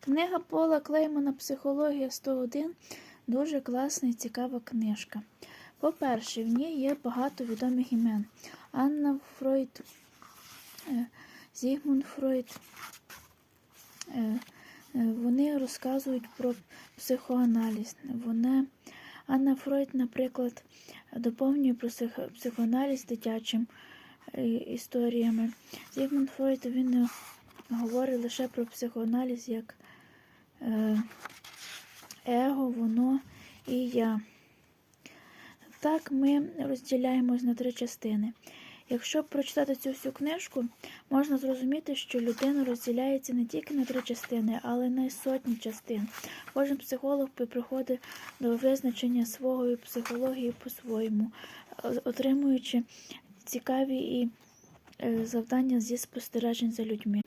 Книга Пола Клеймана Психологія 101 дуже класна і цікава книжка. По-перше, в ній є багато відомих імен. Анна Фройд, е, Зігмунд Фройд. Е, е, Вони розказують про психоаналіз. Вони, Анна Фройд, наприклад, доповнює про психоаналіз дитячим історіями. Зігмунд Фройд він говорить лише про психоаналіз як е, его, воно і я. Так ми розділяємось на три частини. Якщо прочитати цю всю книжку, можна зрозуміти, що людина розділяється не тільки на три частини, але й на сотні частин. Кожен психолог приходить до визначення свого психології по-своєму, отримуючи цікаві і е, завдання зі спостережень за людьми.